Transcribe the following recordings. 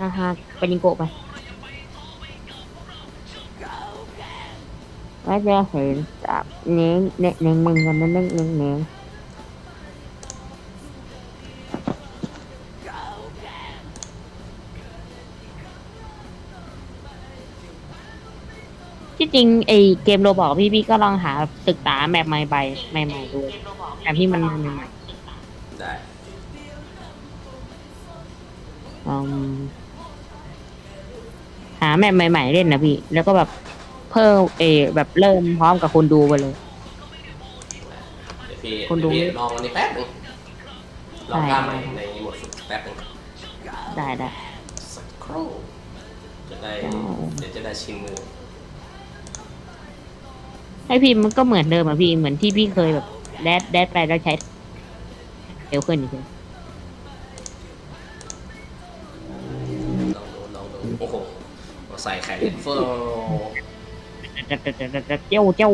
ฮ่าฮ่าไปยิงโกะไปแล้วจะเห็นจับเน้งเน้งเน้งมึงกันนะเน้งเน้งเน้งที่จริงไอเกมโรบอกพี่พี่ก็ลองหาศึกษาแมปใหม่ใบใหม่ๆดูแบบที่มันใหม่ได้ๆอืมหา แมปใหม่ๆเล่นนะพี่ แล้วก็แบบเพิ่มเออแบบเริ่มพร้อมกับคนดูไปเลย เดี๋ยวพี่คนดู เดี๋ยวพี่ลองอันนี้แป๊บนึงลองท่าใหม่ในหมวดฝึกแป๊บนึงได้ได้ สักครู่จะได้อ๋อเดี๋ยวจะได้ชินมือให้พี่มันก็เหมือนเดิมอะพี่เหมือนที่พี่เคยแบบแดดแดดไปแล้วใช้เร็วขึ้นอีกเใส่ไข่เล็กเฟิร์เจ้าเจ้า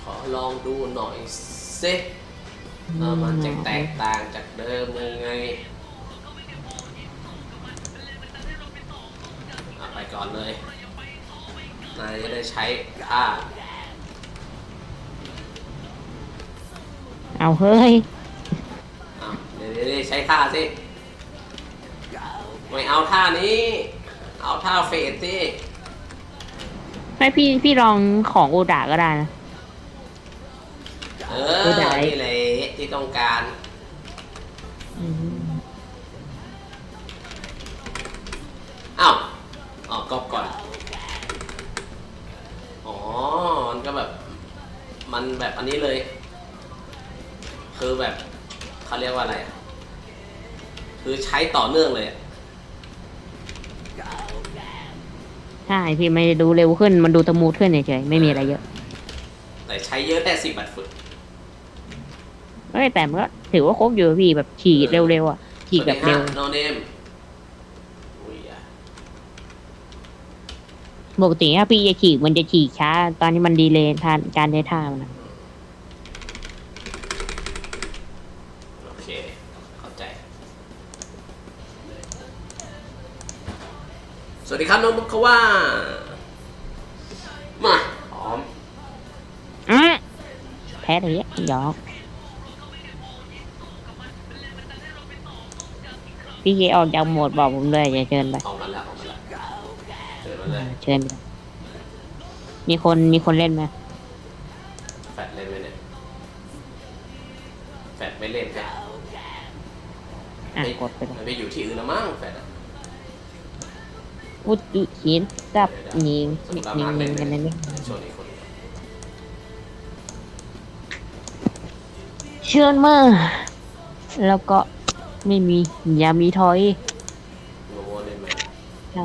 ขอลองดูหน่อยสิว่ามันจะแตกต่างจากเดิมยังไงเอาไปก่อนเลยนายจะได้ใช้ท่า เอาเฮ้ย อ้าวเดี๋ยวเดี๋ยวเดี๋ยวใช้ท่าสิ ไม่เอาท่านี้ เอาท่าเฟดสิให้พี่พี่ลองของโอดาก็ได้นะ เอไม่อได้ นี่แหละที่ต้องการ อืมอ้าวอ๋อกอบก่อน อ๋อ มันก็แบบ มันแบบอันนี้เลย คือแบบเขาเรียกว่าอะไรอะคือใช้ต่อเนื่องเลยอะใช่พี่ไม่ได้ดูเร็วขึ้นมันดูตะมูดขึ้นเฉยๆไม่มีอะไรเยอะแต่ใช้เยอะแต่สิบบัตรฝึกเอ้ยแต่มันก็ถือว่าครบอยู่พี่แบบขี่เร็วๆอะขี่แบบเร็วโนเนมอุ้ยอะปกติถ้าพี่จะขี่มันจะขี่ช้า ตอนนี้มันดีเลยทานการใช้ท่ามันอะ โอเค เข้าใจ สวัส ดีครับน้องมุกเขาว่า มาพร้อมอะแพ้เลยหยอกพี่เคออกจากโหมดบอกผมเลยอย่าเชิญไปออกมาแล้วออกมาแล้วเจอมาเลยเชิญไปมีคนมีคนเล่นไหมแฟดเล่นไหมเนี่ยแฟดไม่เล่นแฟดอะกดไปเลยมันไปอยู่ที่อื่นแล้วมั้งแฟดอะ พุทธิขีนจับยิงสมมยิติงเรายิมางเล่นกันเลนั่ยนนี่ชวนอีกคนเชิญมาแล้วก็ไม่มีอย่ามีถอยโนโวเล่นไหมใช่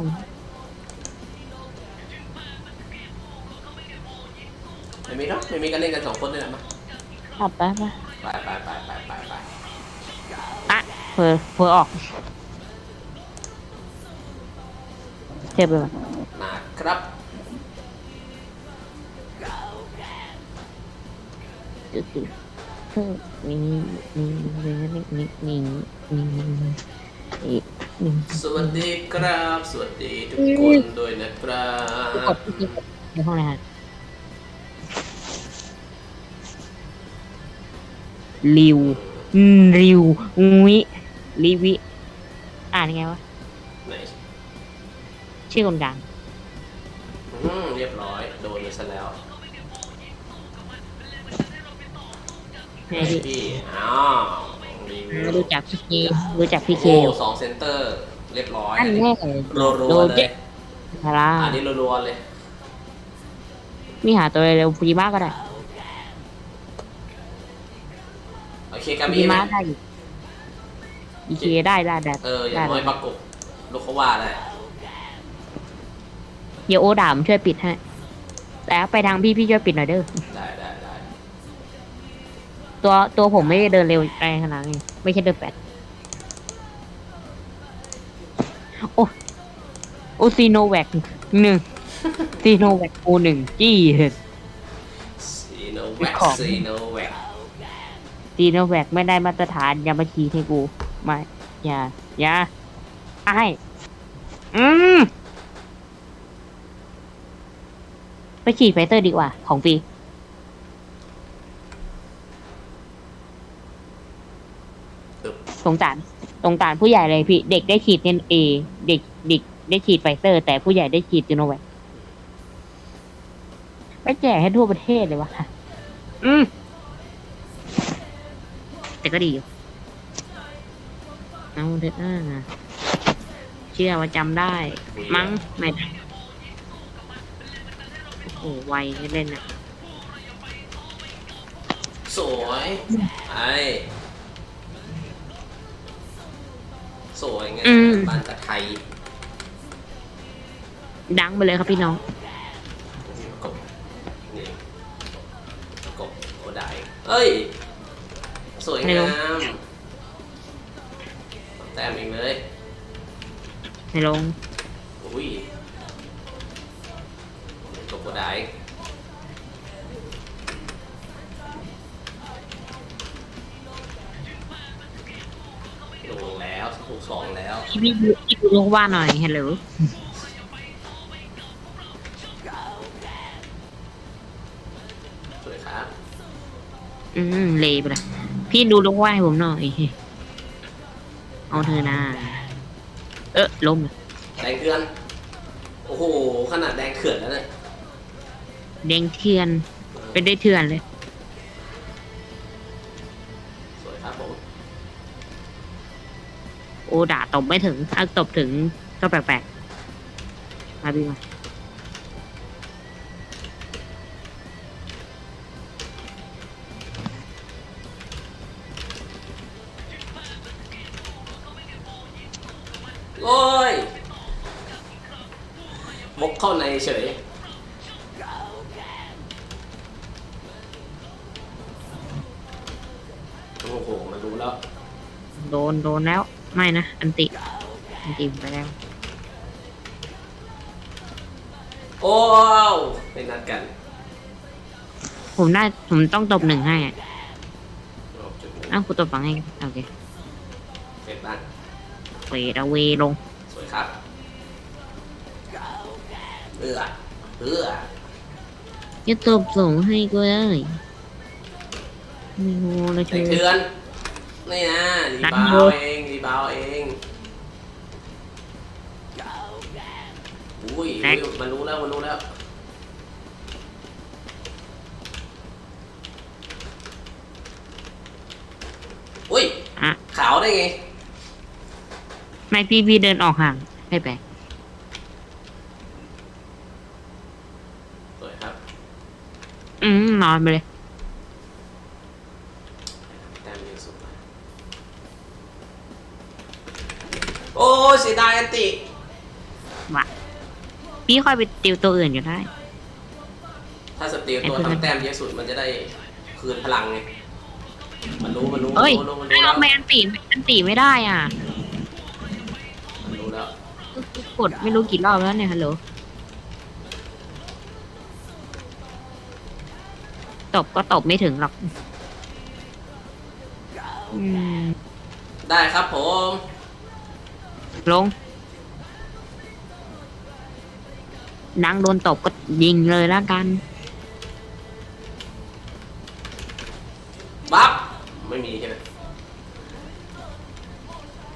ไม่มีหรอกไม่มีกันเล่นกันสองคนนี่แหละมั้งขับไปไปไปไปไปไปไปไปอะเผลอเผลอออก เทียบไปก่อนมาครับตึ๊ดตึ๊ดเพิ่มนี่นี่นี่นี่นี่นี่นี่นี่นี่สวัสดีครับ สวัสดีทุกคนด้วยนะครับกดที่กดในห้องนะฮะริวอืมริววิลิวิ อ่านยังไงวะ ไหน ชื่อคนกลางอืมเรียบร้อย โดนไปซะแล้วไงพี่พี่อ้าวรีวิวรู้จักพี่เครู้จักพี่เคโอ้อยู่สองเซนเตอร์ เรียบร้อยอันแน่รัวโดๆนเลเจ๊ยคาร่าอันนี้รัวๆเลยมีหาตัวเร็วฟูจิมะก็ได้โอเคกาฟูมีจิไหมมะได้อยู่อีเคได้ได้ได้เอออย่างน้อยประกบลูกเขาว่าได้ เดี๋ยวโอดามช่วยปิดให้แต่ไปทางพี่พี่ช่วยปิดหน่อยเด้อ ได้ได้ได้ตัวตัวผมไม่ได้เดินเร็วไกลขนาดนี้ไม่ใช่เดินแปดโอ้โอซีโนแวคหนึ่งซีโนแวคโอหนึ่งจี้แว็กของซีโนแว็กซีโนแวคไม่ได้มาตรฐานอย่ามาฉีดให้กูไม่อย่าอย่าไอ้อืม ไปฉีดไฟเตอร์ดีกว่า ของฟรีตึบสงสารสงสารผู้ใหญ่เลยพี่ เด็กได้ฉีดเนเอเด็กเด็กได้ฉีดไฟเซอร์ แต่ผู้ใหญ่ได้ฉีดซีโนแวคไปแจกให้ทั่วประเทศเลยวะอืม แต่ก็ดีอยู่ เอาเถอะอ่าเชื่อว่าจำได้ มั้งไม่ อ้โหไวให้เล่นอะสวยไอ้สวยไงอืมบ้านตะไทยดังไปเลยครับพี่น้องกบนี่กบโอไดเอ้ย สวยไม่รู้งามแต้มเองเลยในลงอุ้ยก บโอไดลงแล้วถูกสองแล้วพี่พี่ดูพี่ดูลงว่าหน่อยฮัลโหลสวยครับอืมเลไปเลยพี่ดูลงว่าให้ผมหน่อย เอาเธอนะเออล้มเลยแดงเถื่อน โอ้โห ขนาดแดงเขื่อนแล้วเนี่ย แดงเทือนเป็นได้เทือนเลย สวยครับผมโอ้ด่าตบไม่ถึงถ้าตบถึงก็แปลกๆมาพี่มาโอ้ยบกเข้าในเฉย แล้วโดนโดนแล้ว ไม่นะ อันติ อันติไปแล้ว โอ้วไม่นัดกันผมได้ ผมต้องตบหนึ่งให้อะโอ้จุดนี้อ้าวกูตบฝังให้ โอเคเสร็จบ้างเฟดเอาเวลง สวยครับเอือเอือจะตบส่งให้ก็ได้ไม่โหเลยแดเชิงญเถื่อน นี่นะรีดันบาโยวเองรีบาวเองอุ้ยอุ้ยมันรู้แล้วมันรู้แล้วอุ้ยอะขาวได้ไงไม่พี่พี่เดินออกห่างไม่แปลกสวยครับ อืมนอนไปเลย แต้มเยอะสุดโอ้ยเสียดายอันติ ว่ะพี่ค่อยไปติวตัวอื่นก็ได้ ถ้าสตีลตัวทำแต้มเยอะสุดมันจะได้คืนพลังไง มันรู้มันรู้มันเอ้ยรู้มันไม่รู้แล้เอาวไม่อันตีอันตีไม่ได้อะมันรู้แล้ว กดไม่รู้กี่รอบแล้วเนี่ยฮัลโหลตบก็ตบไม่ถึงหรอกอืมได้ครับผม ลง นังโดนตบก็ยิงเลยแล้วกัน บัฟไม่มีใช่ไหม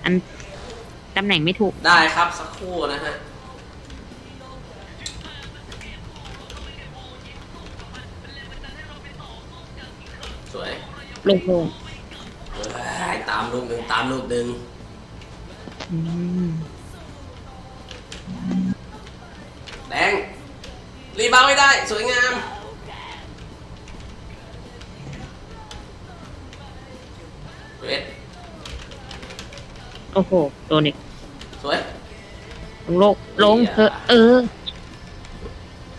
อันตำแหน่งไม่ถูก ได้ครับสักครู่นะฮะ สวยลงลง เอ้ยตามลูกหนึ่งตามลูกหนึ่งอืม แดง รีบาวไม่ได้ สวยงาม เวทโอ้โห โดนอีก สวย ลงโลกลงเถอะเออ